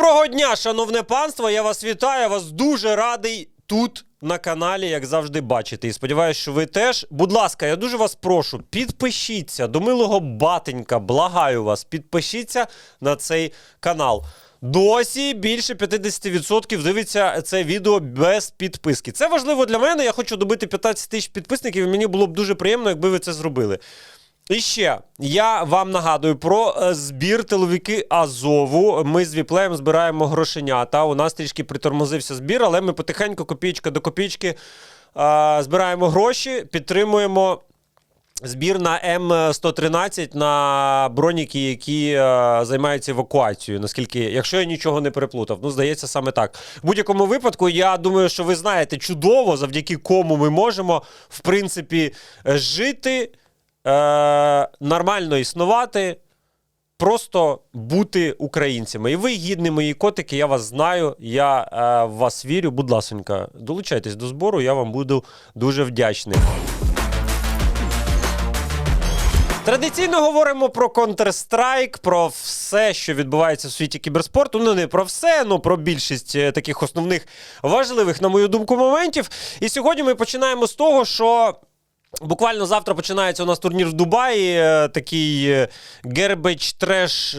Доброго дня, шановне панство! Я вас вітаю. Вас дуже радий тут на каналі, як завжди, бачити. І сподіваюся, що ви теж. Будь ласка, я дуже вас прошу, підпишіться до милого батенька. Благаю вас, підпишіться на цей канал. Досі більше 50% дивиться це відео без підписки. Це важливо для мене. Я хочу добити 15 тисяч підписників, і мені було б дуже приємно, якби ви це зробили. І ще я вам нагадую про е, збір тиловики Азову. Ми з Віплеєм збираємо грошенята. У нас трішки притормозився збір, але ми потихеньку, копійка до копійки, е, збираємо гроші, підтримуємо. Збір на М113 на броніки, які е, займаються евакуацією. Наскільки, якщо я нічого не переплутав, ну здається саме так. В будь-якому випадку, я думаю, що ви знаєте чудово, завдяки кому ми можемо в принципі жити, е, нормально існувати. Просто бути українцями. І ви гідні мої котики, я вас знаю, я е, вас вірю. Будь ласонька, долучайтесь до збору, я вам буду дуже вдячний. Традиційно говоримо про Counter-Strike, про все, що відбувається в світі кіберспорту. Ну не про все, ну про більшість е, таких основних важливих, на мою думку, моментів. І сьогодні ми починаємо з того, що. Буквально завтра починається у нас турнір в Дубаї, е, такий гербеч треш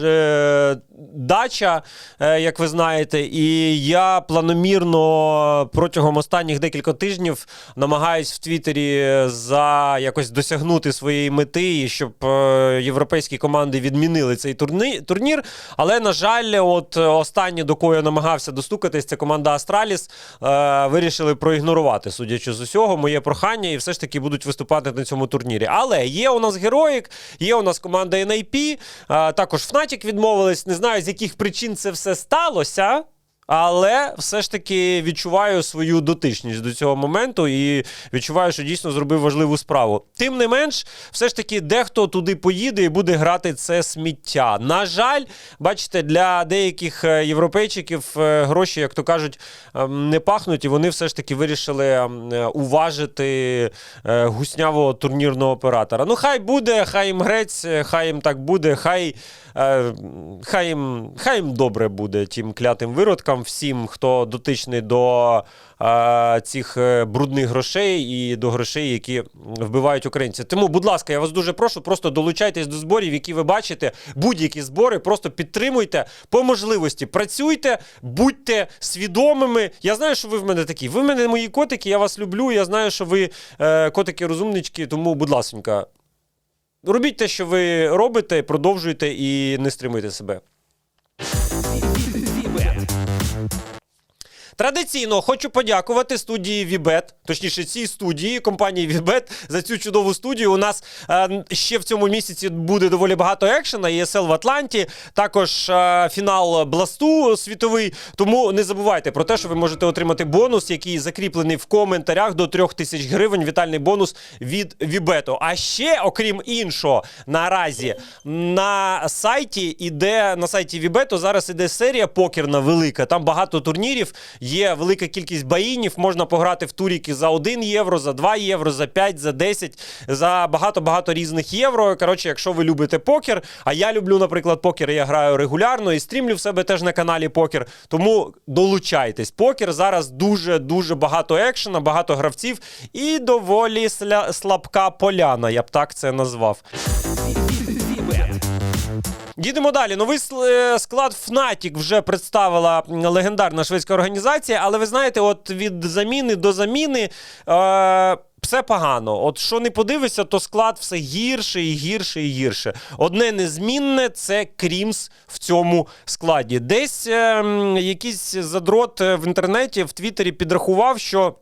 дача, е, як ви знаєте. І я планомірно протягом останніх декілька тижнів намагаюсь в Твіттері за якось досягнути своєї мети, і щоб е, європейські команди відмінили цей турнір. Але, на жаль, от останнє, до кого я намагався достукатись, це команда Астраліс, е, вирішили проігнорувати, судячи з усього, моє прохання, і все ж таки будуть виступати на цьому турнірі. Але є у нас Героїк, є у нас команда NIP, також Fnatic відмовились. Не знаю, з яких причин це все сталося. Але все ж таки відчуваю свою дотичність до цього моменту і відчуваю, що дійсно зробив важливу справу. Тим не менш, все ж таки, дехто туди поїде і буде грати це сміття. На жаль, бачите, для деяких е, європейчиків е, гроші, як то кажуть, ем, не пахнуть, і вони все ж таки вирішили ем, е, уважити гуснявого турнірного оператора. Ну, хай буде, хай їм грець, хай їм так буде, хай. Хай їм, хай їм добре буде тим клятим виродкам, всім, хто дотичний до е, цих е, брудних грошей і до грошей, які вбивають українців. Тому, будь ласка, я вас дуже прошу, просто долучайтесь до зборів, які ви бачите. Будь-які збори, просто підтримуйте по можливості. Працюйте, будьте свідомими. Я знаю, що ви в мене такі. Ви в мене мої котики, я вас люблю. Я знаю, що ви е, котики-розумнички, тому, будь ласка. Робіть те, що ви робите, продовжуйте і не стримуйте себе. Традиційно хочу подякувати студії Вібет, точніше, цій студії компанії Вібет за цю чудову студію. У нас е, ще в цьому місяці буде доволі багато екшена. ЄСЛ в Атланті, також е, фінал Бласту світовий. Тому не забувайте про те, що ви можете отримати бонус, який закріплений в коментарях до 3000 гривень. Вітальний бонус від Вібету. А ще, окрім іншого, наразі на сайті іде на сайті Вібету зараз іде серія покерна велика. Там багато турнірів. Є велика кількість баїнів, можна пограти в туріки за 1 євро, за 2 євро, за 5, за 10, за багато-багато різних євро. Коротше, якщо ви любите покер, а я люблю, наприклад, покер, я граю регулярно і стрімлю в себе теж на каналі покер. Тому долучайтесь. Покер зараз дуже-дуже багато екшена, багато гравців і доволі сля- слабка поляна, я б так це назвав. Їдемо далі. Новий е, склад Fnatic вже представила легендарна шведська організація, але ви знаєте, от від заміни до заміни. Е- все погано. От що не подивишся, то склад все гірше і гірше і гірше. Одне незмінне це Крімс в цьому складі. Десь ем, якийсь задрот е, в інтернеті в Твіттері підрахував, що.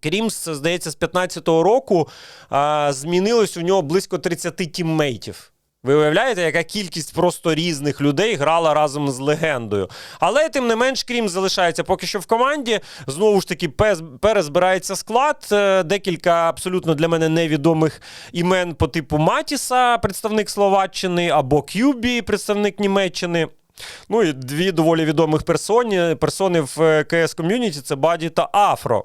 Крімс, здається, з 15-го року а, змінилось у нього близько 30 тіммейтів. Ви уявляєте, яка кількість просто різних людей грала разом з легендою. Але тим не менш, Крім залишається поки що в команді. Знову ж таки, перезбирається склад. Е, Декілька абсолютно для мене невідомих імен по типу Матіса, представник Словаччини, або Кюбі, представник Німеччини. Ну і дві доволі відомих персоні, персони в КС ком'юніті це Баді та Афро.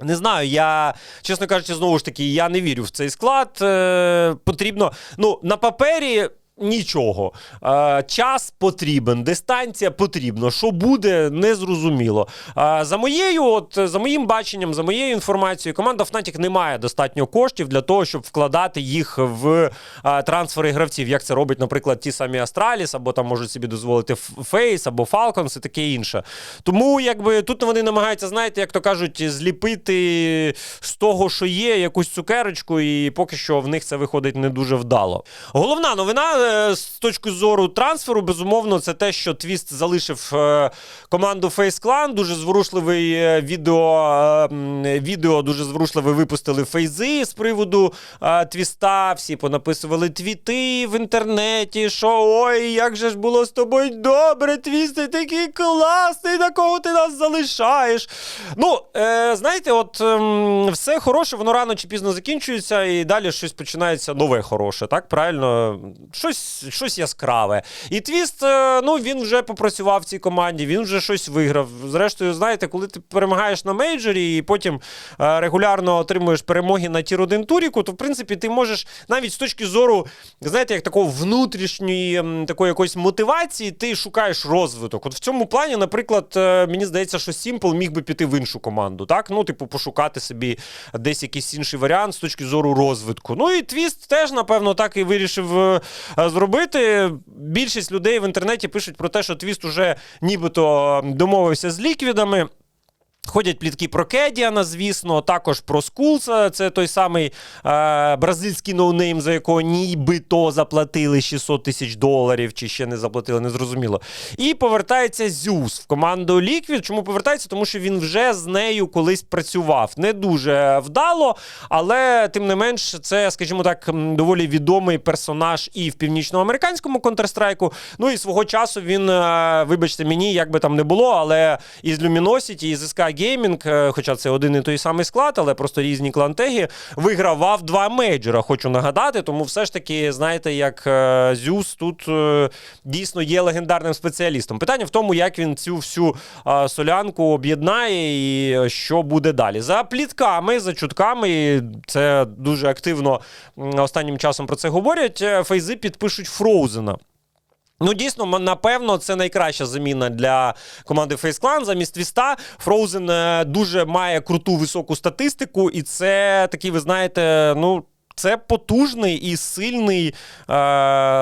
Не знаю, я, чесно кажучи, знову ж таки, я не вірю в цей склад. Е, потрібно. Ну, на папері. Нічого. Е, час потрібен, дистанція потрібна. Що буде, незрозуміло. Е, за моєю, от за моїм баченням, за моєю інформацією, команда Fnatic не має достатньо коштів для того, щоб вкладати їх в е, трансфери гравців. Як це робить, наприклад, ті самі Астраліс, або там можуть собі дозволити Фейс, або Falcons і таке інше. Тому якби тут вони намагаються, знаєте, як то кажуть, зліпити з того, що є, якусь цукерочку, і поки що в них це виходить не дуже вдало. Головна новина е, з точки зору трансферу, безумовно, це те, що Твіст залишив е, команду Face Clan. Дуже зворушливий е, відео, е, відео дуже зворушливе випустили фейзи з приводу е, Твіста. Всі понаписували твіти в інтернеті, що ой, як же ж було з тобою добре, Твіст, ти такий класний, на кого ти нас залишаєш. Ну, е, знаєте, от ем, все хороше, воно рано чи пізно закінчується, і далі щось починається нове хороше, так? Правильно? Щось, щось яскраве. І Твіст, е, ну, він вже попрацював в цій команді, він вже щось виграв. Зрештою, знаєте, коли ти перемагаєш на мейджорі і потім е, регулярно отримуєш перемоги на тір 1 туріку, то в принципі ти можеш навіть з точки зору, знаєте, як такого внутрішньої такої якоїсь мотивації, ти шукаєш розвиток. От в цьому плані, наприклад, е, мені здається, що Simple міг би піти в іншу команду, так? Ну, типу, пошукати собі десь якийсь інший варіант з точки зору розвитку. Ну і Твіст теж, напевно, так і вирішив зробити. Більшість людей в інтернеті пишуть про те, що Твіст уже нібито домовився з ліквідами. Ходять плітки про Кедіана, звісно, також про Скулса. Це той самий е, бразильський ноунейм, за якого нібито заплатили 600 тисяч доларів, чи ще не заплатили, незрозуміло. І повертається Зюс в команду Ліквід. Чому повертається? Тому що він вже з нею колись працював. Не дуже вдало, але тим не менш, це, скажімо так, доволі відомий персонаж і в північноамериканському Counter-Strike. Ну і свого часу він, е, вибачте мені, як би там не було, але із Luminosity, і з Е, хоча це один і той самий склад, але просто різні клантеги, вигравав два мейджора, хочу нагадати. Тому все ж таки, знаєте, як е, Зюс тут е, дійсно є легендарним спеціалістом. Питання в тому, як він цю всю солянку об'єднає і е, що буде далі. За плітками, за чутками, і це дуже активно останнім часом про це говорять. Фейзи підпишуть Фроузена. Ну, дійсно, напевно, це найкраща заміна для команди Face Clan. Замість Твіста Фроузен дуже має круту високу статистику, і це такий, ви знаєте, ну. Це потужний і сильний е,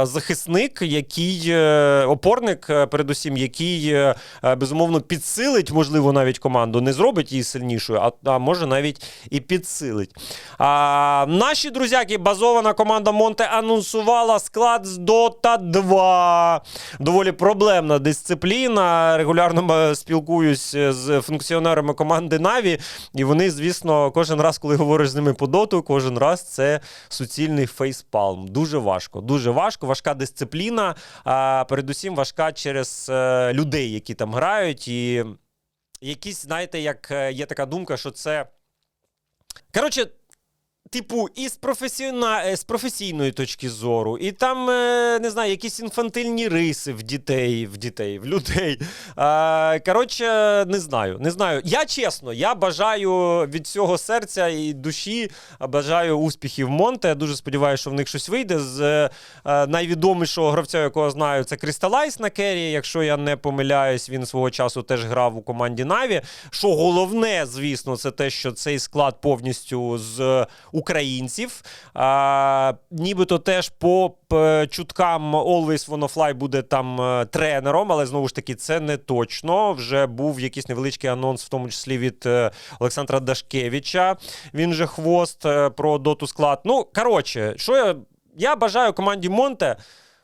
захисник, який е, опорник, е, передусім, який е, е, безумовно підсилить, можливо, навіть команду, не зробить її сильнішою, а, а може навіть і підсилить. А, наші друзяки, базована команда Монте анонсувала склад з Dota 2. Доволі проблемна дисципліна. Регулярно е, спілкуюсь з функціонерами команди Na'Vi, і вони, звісно, кожен раз, коли говориш з ними по доту, кожен раз це суцільний фейспалм. Дуже важко. Дуже важко, важка дисципліна. А, передусім важка через е, людей, які там грають. І якісь, знаєте, як е, є така думка, що це. Коротше, Типу, і з, професіона... е, з професійної точки зору, і там, е, не знаю, якісь інфантильні риси в дітей, в дітей, в людей. Коротше, не знаю. Не знаю. Я чесно, я бажаю від всього серця і душі, бажаю успіхів Монте. Я дуже сподіваюся, що в них щось вийде. З е, найвідомішого гравця, якого знаю, це Крісталайс на Кері. Якщо я не помиляюсь, він свого часу теж грав у команді Наві. Що головне, звісно, це те, що цей склад повністю з українців. А, нібито теж по чуткам Always Wanna Fly буде там е, тренером, але знову ж таки це не точно. Вже був якийсь невеличкий анонс, в тому числі від е, Олександра Дашкевича. Він же хвост е, про доту склад. Ну, коротше, що я, я бажаю команді Монте.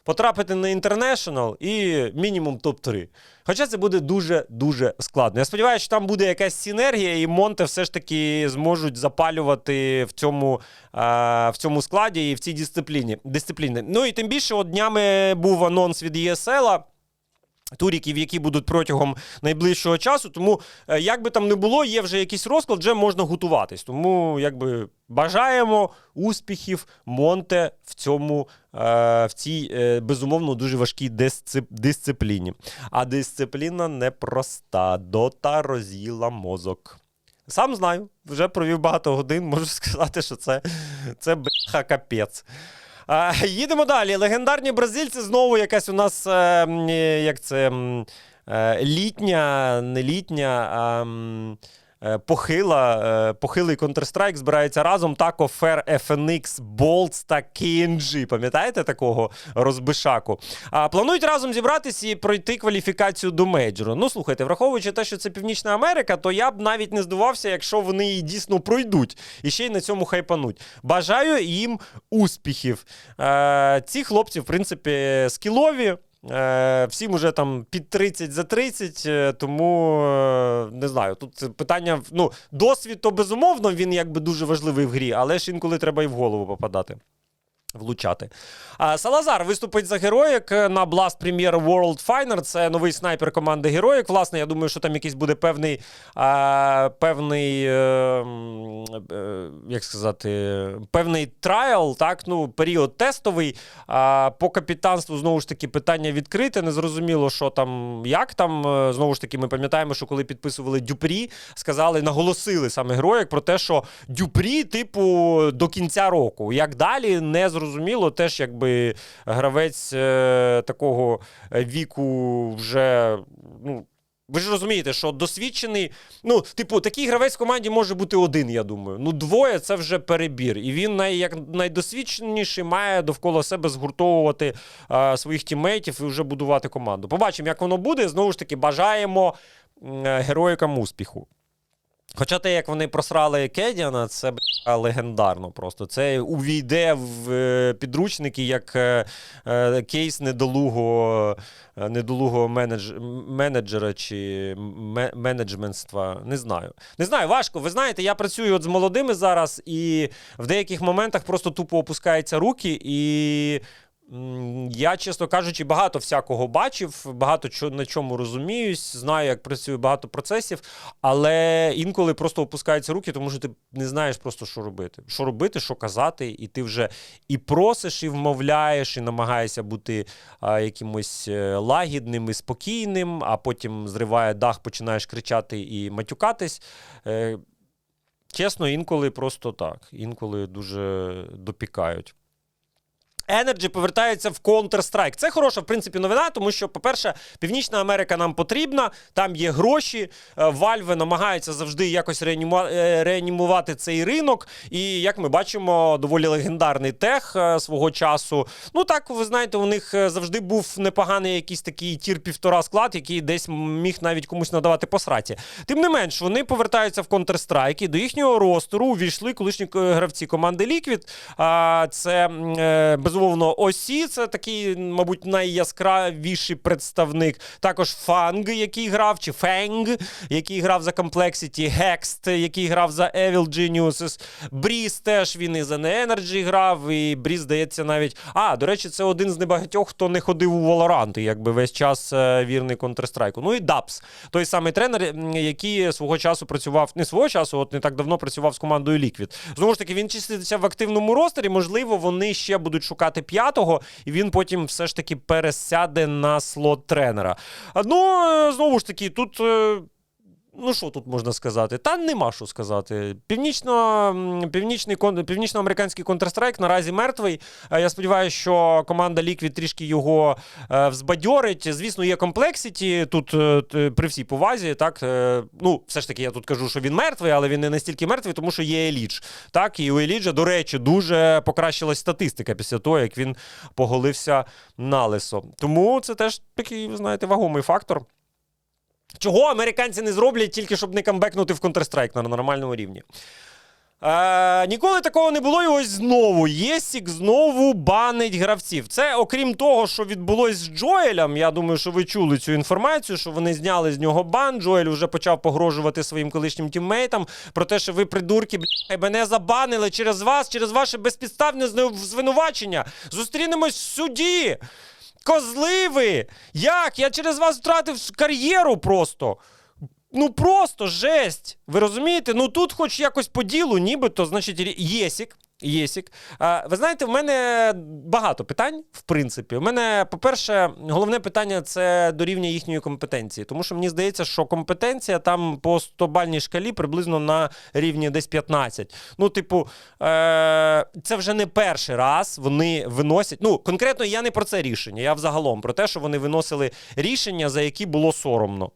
Потрапити на інтернешнл і мінімум топ-3. Хоча це буде дуже-дуже складно. Я сподіваюся, що там буде якась синергія, і Монте все ж таки зможуть запалювати в цьому, е, в цьому складі і в цій дисципліні. дисципліні. Ну і тим більше, от днями був анонс від ESL. Туріків, які будуть протягом найближчого часу. Тому, е, як би там не було, є вже якийсь розклад, вже можна готуватись. Тому, якби бажаємо успіхів Монте в цьому, е, в цій е, безумовно дуже важкій дисцип- дисципліні. А дисципліна непроста. Дота роз'їла мозок. Сам знаю, вже провів багато годин, можу сказати, що це, це бляха капець. Їдемо далі. Легендарні бразильці знову якась у нас е, як це е, літня, не літня, похила, е, похилий Counter-Strike збирається разом. Тако, Фер, FNX, Bolts та KNG. Пам'ятаєте такого розбишаку? А, планують разом зібратися і пройти кваліфікацію до мейджору. Ну, слухайте, враховуючи те, що це Північна Америка, то я б навіть не здивувався, якщо вони її дійсно пройдуть і ще й на цьому хайпануть. Бажаю їм успіхів. Е, ці хлопці, в принципі, скілові. Е, всім уже там під 30 за 30, е, тому е, не знаю. Тут питання: ну, досвід, то безумовно, він якби дуже важливий в грі, але ж інколи треба і в голову попадати. Влучати. А, Салазар виступить за героїк на Blast Premier World Fighter. Це новий снайпер команди Героїк. Власне, я думаю, що там якийсь буде певний, а, певний е, е, як сказати, певний трайл, так, ну, період тестовий. А, по капітанству, знову ж таки, питання відкрите. Незрозуміло, що там, як там. Е, Знову ж таки, ми пам'ятаємо, що коли підписували Дюпрі, сказали, наголосили саме Героїк про те, що Дюпрі, типу, до кінця року. Як далі, не зрозуміло. Теж якби гравець е, такого віку вже. ну, ви ж розумієте, що досвідчений, ну, типу, такий гравець в команді може бути один, я думаю. Ну, двоє це вже перебір. І він най, як найдосвідченіший має довкола себе згуртовувати е, своїх тіммейтів і вже будувати команду. Побачимо, як воно буде. Знову ж таки, бажаємо е, героїкам успіху. Хоча те, як вони просрали Кедіана, це бля, легендарно просто. Це увійде в е, підручники як е, е, кейс недолугого, недолугого менедж, менеджера чи ме, менеджментства. Не знаю. Не знаю, важко. Ви знаєте, я працюю от з молодими зараз, і в деяких моментах просто тупо опускаються руки і. Я, чесно кажучи, багато всякого бачив, багато на чому розуміюсь, знаю, як працює багато процесів, але інколи просто опускаються руки, тому що ти не знаєш просто, що робити. Що робити, що казати, і ти вже і просиш, і вмовляєш, і намагаєшся бути а, якимось е, лагідним і спокійним, а потім зриває дах, починаєш кричати і матюкатись. Е, чесно, інколи просто так, інколи дуже допікають. Energy повертається в Counter-Strike. Це хороша, в принципі, новина, тому що, по-перше, Північна Америка нам потрібна, там є гроші. е, Valve намагаються завжди якось реаніму- е, реанімувати цей ринок. І як ми бачимо, доволі легендарний тех е, свого часу. Ну так, ви знаєте, у них е, завжди був непоганий якийсь такий тір півтора склад, який десь міг навіть комусь надавати посраті. Тим не менш, вони повертаються в Counter-Strike, і до їхнього ростеру увійшли колишні е, гравці команди Liquid. Це е, безумовно Осі, це такий, мабуть, найяскравіший представник. Також Фанг, який грав, чи Фенг, який грав за Complexity, Hext, який грав за Evil Geniuses, Бріз теж він і за Energy грав, і Бріз, здається, навіть. А, до речі, це один з небагатьох, хто не ходив у Valorant, якби весь час е, вірний Counter-Strike. Ну і Дабс, той самий тренер, який свого часу працював, не свого часу, от не так давно працював з командою Liquid. Знову ж таки, він числиться в активному ростері. Можливо, вони ще будуть шукати п'ятого, і він потім все ж таки пересяде на слот тренера. Ну, е, знову ж таки, тут. Ну, що тут можна сказати? Та нема що сказати. Північно, північний, північноамериканський Counter-Strike наразі мертвий. Е, Я сподіваюся, що команда Liquid трішки його е, взбадьорить. Звісно, є комплексіті тут е, при всій повазі. Так, ну, все ж таки, я тут кажу, що він мертвий, але він не настільки мертвий, тому що є Елідж. Так, і у Еліджа, до речі, дуже покращилась статистика після того, як він поголився на лисо. Тому це теж такий, ви знаєте, вагомий фактор. Чого американці не зроблять тільки щоб не камбекнути в Counter-Strike на нормальному рівні? Е, ніколи такого не було, і ось знову. Єсік знову банить гравців. Це окрім того, що відбулось з Джоелем. Я думаю, що ви чули цю інформацію, що вони зняли з нього бан. Джоель вже почав погрожувати своїм колишнім тіммейтам про те, що ви придурки, бля, мене забанили через вас, через ваше безпідставне звинувачення. Зустрінемось в суді. Козли ви! Як? Я через вас втратив кар'єру просто. Ну просто жесть. Ви розумієте? Ну тут хоч якось по ділу, нібито, значить, Єсік Єсік. Ви знаєте, в мене багато питань, в принципі. У мене, по-перше, головне питання це до рівня їхньої компетенції. Тому що мені здається, що компетенція там по 100-бальній шкалі приблизно на рівні десь 15. Ну, типу, е- це вже не перший раз вони виносять. Ну, конкретно я не про це рішення, я взагалом про те, що вони виносили рішення, за які було соромно.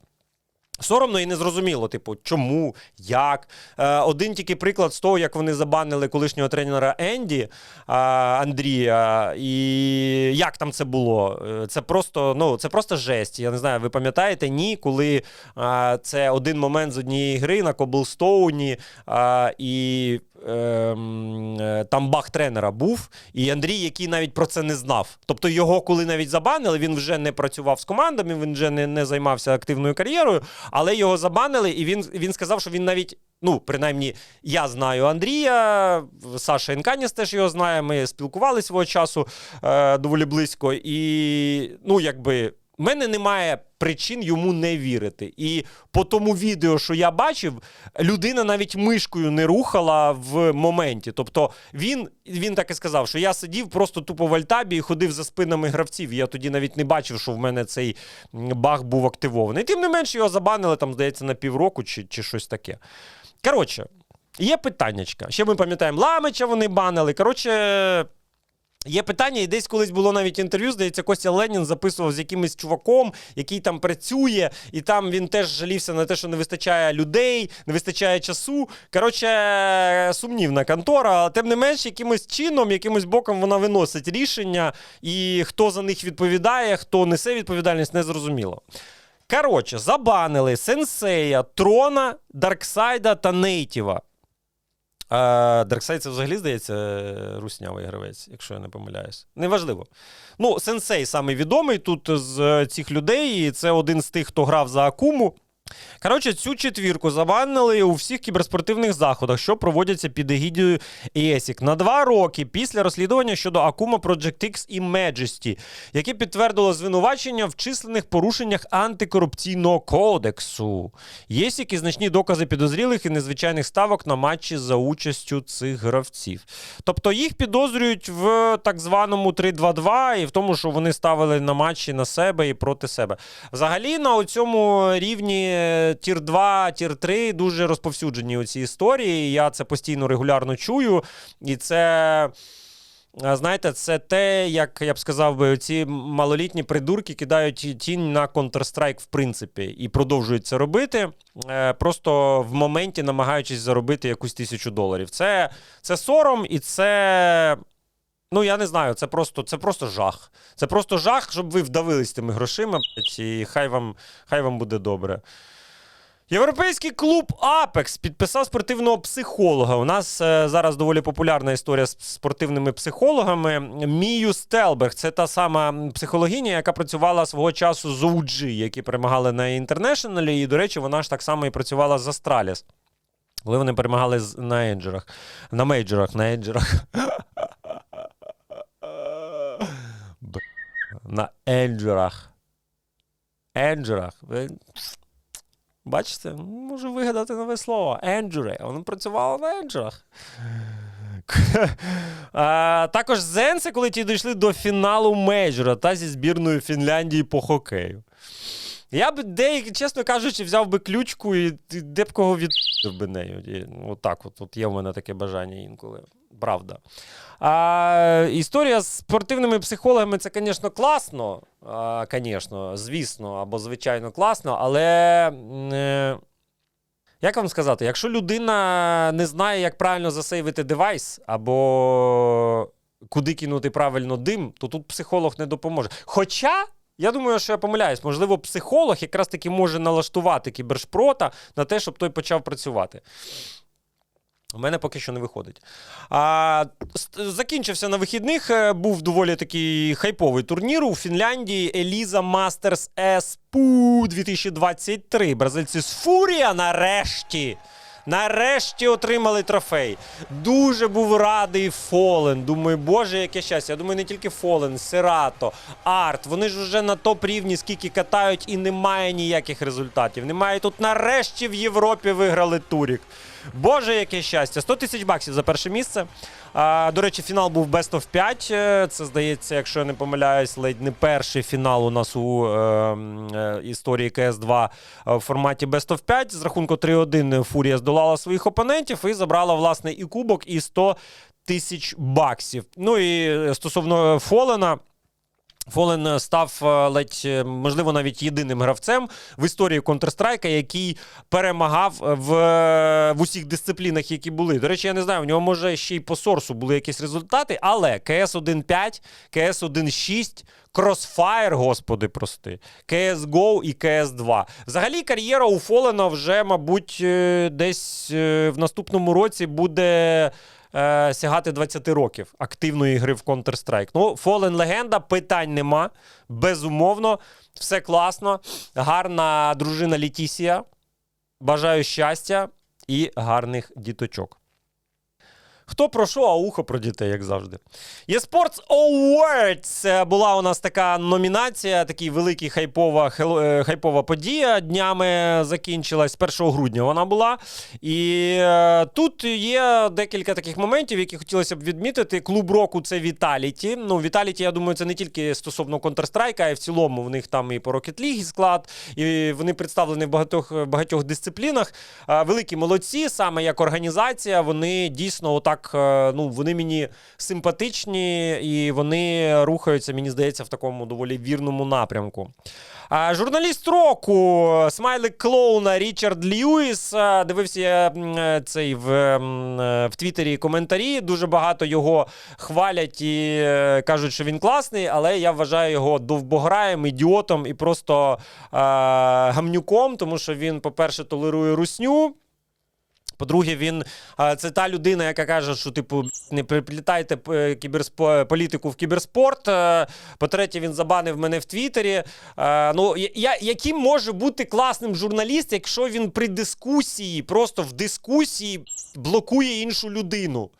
Соромно і незрозуміло, типу, чому, як. Е, один тільки приклад з того, як вони забанили колишнього тренера Енді е, Андрія, і як там це було. Е, Це просто, ну, це просто жесть. Я не знаю, ви пам'ятаєте, ні, коли це один момент з однієї гри на Коблстоуні, і там бах тренера був, і Андрій, який навіть про це не знав. Тобто його, коли навіть забанили, він вже не працював з командами, він вже не, не займався активною кар'єрою, але його забанили, і він, він сказав, що він навіть. Ну, принаймні, я знаю Андрія, Саша Інканіс теж його знає. Ми спілкувалися свого часу е, доволі близько. І ну, якби в мене немає причин йому не вірити. І по тому відео, що я бачив, людина навіть мишкою не рухала в моменті. Тобто він, він так і сказав, що я сидів просто тупо в альтабі і ходив за спинами гравців. Я тоді навіть не бачив, що в мене цей баг був активований. Тим не менше, його забанили там, здається, на півроку чи, чи щось таке. Коротше, є питаннячка. Ще ми пам'ятаємо, Ламича вони банили. Коротше. Є питання, і десь колись було навіть інтерв'ю, здається, Костя Ленін записував з якимось чуваком, який там працює, і там він теж жалівся на те, що не вистачає людей, не вистачає часу. Коротше, сумнівна контора, але тим не менш, якимось чином, якимось боком вона виносить рішення, і хто за них відповідає, хто несе відповідальність, не зрозуміло. Коротше, забанили Сенсея, Трона, Дарксайда та Нейтіва. А Дарксайд це взагалі, здається, руснявий гравець, якщо я не помиляюсь. Неважливо. Ну, сенсей самий відомий тут з цих людей, і це один з тих, хто грав за Акуму. Коротше, цю четвірку забанили у всіх кіберспортивних заходах, що проводяться під егідією ESIC на два роки після розслідування щодо Акума Project X і Majesty, яке підтвердило звинувачення в численних порушеннях антикорупційного кодексу. ESIC і значні докази підозрілих і незвичайних ставок на матчі за участю цих гравців. Тобто їх підозрюють в так званому 3-2-2 і в тому, що вони ставили на матчі на себе і проти себе. Взагалі, на цьому рівні тір 2, тір 3 дуже розповсюджені оці історії. Я це постійно регулярно чую. І це. Знаєте, це те, як я б сказав би, ці малолітні придурки кидають тінь на Counter-Strike, в принципі, і продовжують це робити, е, просто в моменті намагаючись заробити якусь тисячу доларів. Це, це сором і це. Ну, я не знаю, це просто, це просто жах. Це просто жах, щоб ви вдавились тими грошима, і хай вам, хай вам буде добре. Європейський клуб Апекс підписав спортивного психолога. У нас е, зараз доволі популярна історія з спортивними психологами. Мію Стелберг це та сама психологиня, яка працювала свого часу з OG, які перемагали на інтернешналі. І, до речі, вона ж так само і працювала з Астраліс. Коли вони перемагали на енджерах. На мейджорах, на енджерах. На енджерах. Енджерах. Ви Бачите, можу вигадати нове слово. Енджури. Воно працювало на енджерах. А, також Зенси, коли ті дійшли до фіналу мейджора та зі збірною Фінляндії по хокею. Я б деякі, чесно кажучи, взяв би ключку і де б кого відпив би нею. Отак, от, от є в мене таке бажання інколи. Правда. А, історія з спортивними психологами це, звісно, класно. А, звісно, звісно, або звичайно класно, але. е, Як вам сказати, якщо людина не знає, як правильно засейвити девайс, або куди кинути правильно дим, то тут психолог не допоможе. Хоча. Я думаю, що я помиляюсь. Можливо, психолог якраз таки може налаштувати кібершпрота на те, щоб той почав працювати. У мене поки що не виходить. А, закінчився на вихідних. е, Був доволі такий хайповий турнір у Фінляндії. Еліза Мастерс Еспу 2023. Бразильці з Фурія нарешті. Нарешті отримали трофей. Дуже був радий Фолен. Думаю, боже, яке щастя. Я думаю, не тільки Фолен, Сирато, Арт. Вони ж вже на топ рівні, скільки катають, і немає ніяких результатів. Немає тут нарешті в Європі виграли Турік. Боже, яке щастя! 100 тисяч баксів за перше місце. А, до речі, фінал був Best of 5. Е, Це здається, якщо я не помиляюсь, ледь не перший фінал у нас у е, е, історії КС2 е, в форматі Best of 5. З рахунку 3-1 Фурія здолала своїх опонентів і забрала власне і кубок, і 100 тисяч баксів. Ну і е, стосовно Фолена. Фолен став е, ледь, е, можливо, навіть єдиним гравцем в історії Counter-Strike, який перемагав в, е, в усіх дисциплінах, які були. До речі, я не знаю, в нього може ще й по сорсу були якісь результати, але КС 1.5, КС 1.6, Crossfire, господи, прости, CSGO і CS2. Взагалі, кар'єра у Фолена вже, мабуть, е, десь е, в наступному році буде е, сягати 20 років активної гри в Counter-Strike. Ну, Fallen легенда, питань нема. Безумовно, все класно. Гарна дружина Летісія. Бажаю щастя і гарних діточок. Хто про що, а ухо про дітей, як завжди. eSports Awards е, була у нас така номінація, такий великий хайпова, е, хайпова подія. Днями закінчилась 1 грудня вона була. І е, тут є декілька таких моментів, які хотілося б відмітити. Клуб року це Vitality. Ну, Vitality, я думаю, це не тільки стосовно Counter-Strike, а й в цілому в них там і по Rocket League склад, і вони представлені в багатьох, багатьох дисциплінах. Великі молодці, саме як організація, вони дійсно отак, е, ну, вони мені симпатичні і вони рухаються, мені здається, в такому доволі вірному напрямку. Журналіст року, смайлик клоуна Річард Льюіс. Дивився я е, цей в, е, в Твіттері коментарі. Дуже багато його хвалять і е, кажуть, що він класний, але я вважаю його довбограєм, ідіотом і просто е, гамнюком, тому що він, по-перше, толерує русню. По-друге, він це та людина, яка каже, що типу не приплітайте е, політику в кіберспорт. Е, По-третє, він забанив мене в Твіттері. Е, Ну, я, яким може бути класним журналіст, якщо він при дискусії, просто в дискусії блокує іншу людину?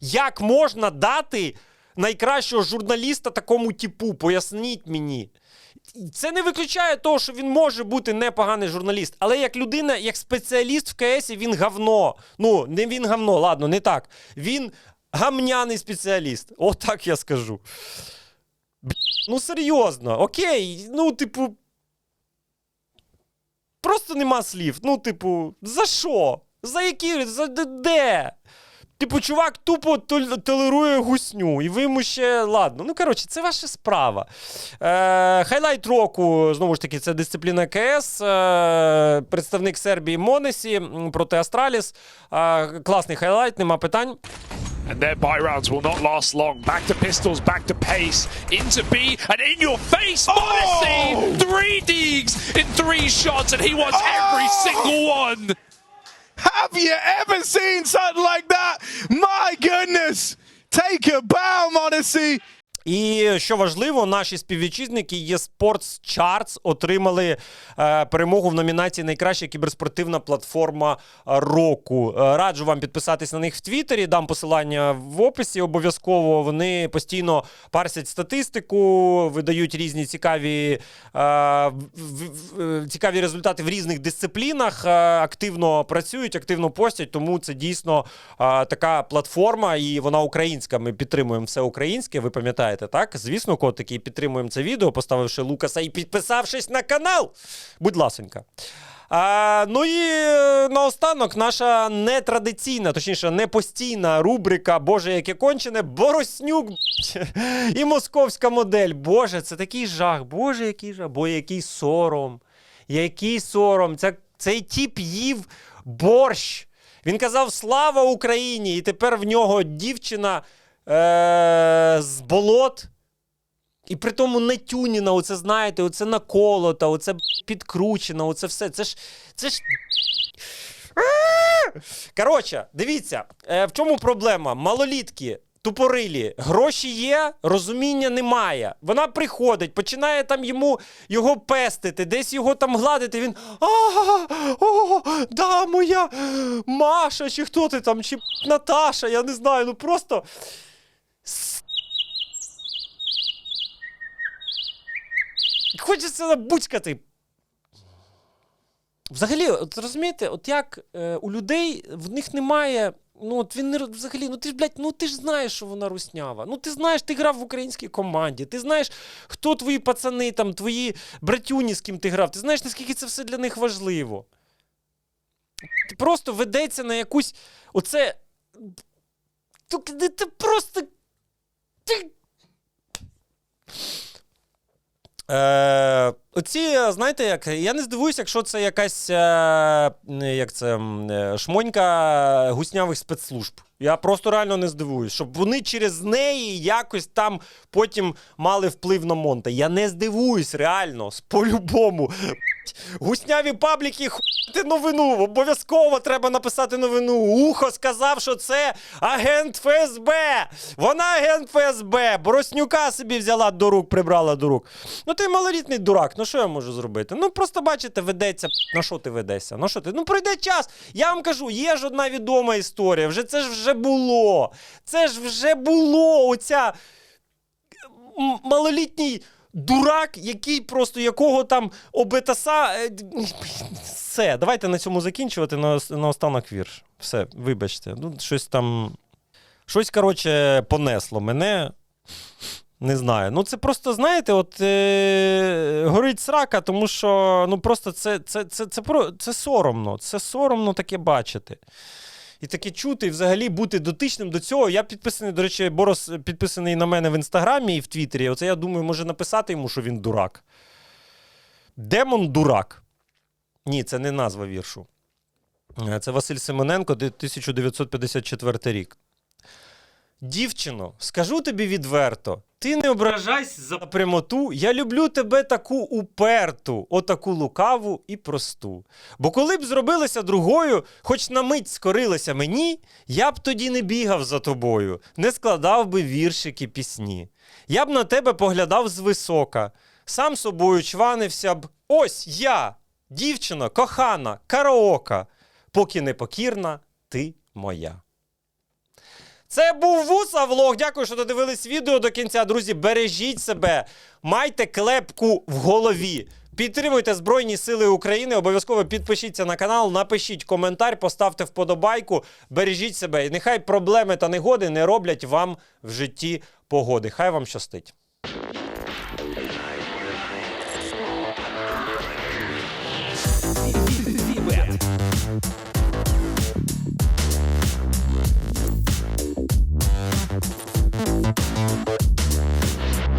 Як можна дати найкращого журналіста такому типу? Поясніть мені. Це не виключає того, що він може бути непоганий журналіст, але як людина, як спеціаліст в КС, він говно. Ну, не він говно, ладно, не так. Він гамняний спеціаліст. Отак я скажу. Ну, серйозно, окей, ну, типу. Просто нема слів. Ну, типу, за що? За які? За де? Типу, чувак тупо толерує гусню, і ви йому ще ладно. Ну, коротше, це ваша справа. Е, хайлайт року, знову ж таки, це дисципліна КС. Е, представник Сербії Монесі проти Астраліс. Е, класний хайлайт, нема питань. And their buy rounds will not last long. Back to pistols, back to pace, into B, and in your face, Modesty! Three digs in three shots, and he wants every single one. Have you ever seen something like that? My goodness! Take a bow, Modesty. І що важливо, наші співвітчизники є Sports Charts отримали е, перемогу в номінації Найкраща кіберспортивна платформа року. Е, раджу вам підписатись на них в Твіттері. Дам посилання в описі. Обов'язково вони постійно парсять статистику, видають різні цікаві, е, в- цікаві результати в різних дисциплінах. е, активно працюють, активно постять. Тому це дійсно е, така платформа, і вона українська. Ми підтримуємо все українське. Ви пам'ятаєте, так? Звісно, котики, підтримуємо це відео, поставивши Лукаса і підписавшись на канал. Будь ласенька. А, ну і е, наостанок наша нетрадиційна, точніше, не постійна рубрика Боже, яке кончене, Бороснюк і московська модель. Боже, це такий жах. Боже, який жах, бо який сором. Який сором. Це, цей тіп їв борщ. Він казав Слава Україні! І тепер в нього дівчина е- з болот. І при тому не тюніна, оце знаєте, оце наколота, оце б, підкручена, оце все. Це ж. Це ж. Коротше, дивіться, е, в чому проблема? Малолітки. тупорилі. Гроші є, розуміння немає. Вона приходить, починає там йому його пестити, десь його там гладити. Він а, о, да, моя Маша, чи хто ти там, чи Наташа, я не знаю. Ну просто. Хочеться набуцькати. Взагалі, от розумієте, от як е, у людей в них немає. Ну, от він не взагалі, ну ти ж, блядь, ну ти ж знаєш, що вона руснява. Ну ти знаєш, ти грав в українській команді, ти знаєш, хто твої пацани, там, твої братюні, з ким ти грав, ти знаєш, наскільки це все для них важливо. Ти просто ведеться на якусь. Оце. Ти, ти просто. Е, оці, знаєте, як, я не здивуюся, якщо це якась е, як це, е, шмонька гуснявих спецслужб. Я просто реально не здивуюсь, щоб вони через неї якось там потім мали вплив на Монте. Я не здивуюсь, реально, по-любому. Гусняві пабліки, хуйте новину. Обов'язково треба написати новину. Ухо сказав, що це агент ФСБ. Вона агент ФСБ. Бороснюка собі взяла до рук, прибрала до рук. Ну ти малолітний дурак. Ну що я можу зробити? Ну просто бачите, ведеться. На що ти ведешся? На що ти? Ну пройде час. Я вам кажу, є ж одна відома історія. Вже це ж вже було. Це ж вже було. Оця малолітній дурак, який просто якого там обетаса. е, Все, давайте на цьому закінчувати на, на останок вірш. Все, вибачте. Ну, щось там. Щось, коротше, понесло мене. Не знаю. Ну, це просто, знаєте, от е, горить срака, тому що ну просто це, це, це, це, про, це соромно. Це соромно таке бачити. І таке чути, і взагалі бути дотичним до цього. Я підписаний, до речі, Борос підписаний на мене в інстаграмі і в Твіттері. Оце я думаю, може написати йому, що він дурак. Демон дурак. Ні, це не назва віршу. Е, Це Василь Семененко, 1954 рік. Дівчино, скажу тобі відверто, ти не ображайся за прямоту. Я люблю тебе таку уперту, отаку лукаву і просту. Бо коли б зробилася другою, хоч на мить скорилася мені, я б тоді не бігав за тобою, не складав би віршики пісні. Я б на тебе поглядав звисока, сам собою чванився б. Ось я, дівчина, кохана, караока, поки непокірна, ти моя. Це був Вуса Влог. Дякую, що додивились відео до кінця. Друзі, бережіть себе, майте клепку в голові. Підтримуйте Збройні Сили України. Обов'язково підпишіться на канал, напишіть коментар, поставте вподобайку. Бережіть себе. І нехай проблеми та негоди не роблять вам в житті погоди. Хай вам щастить.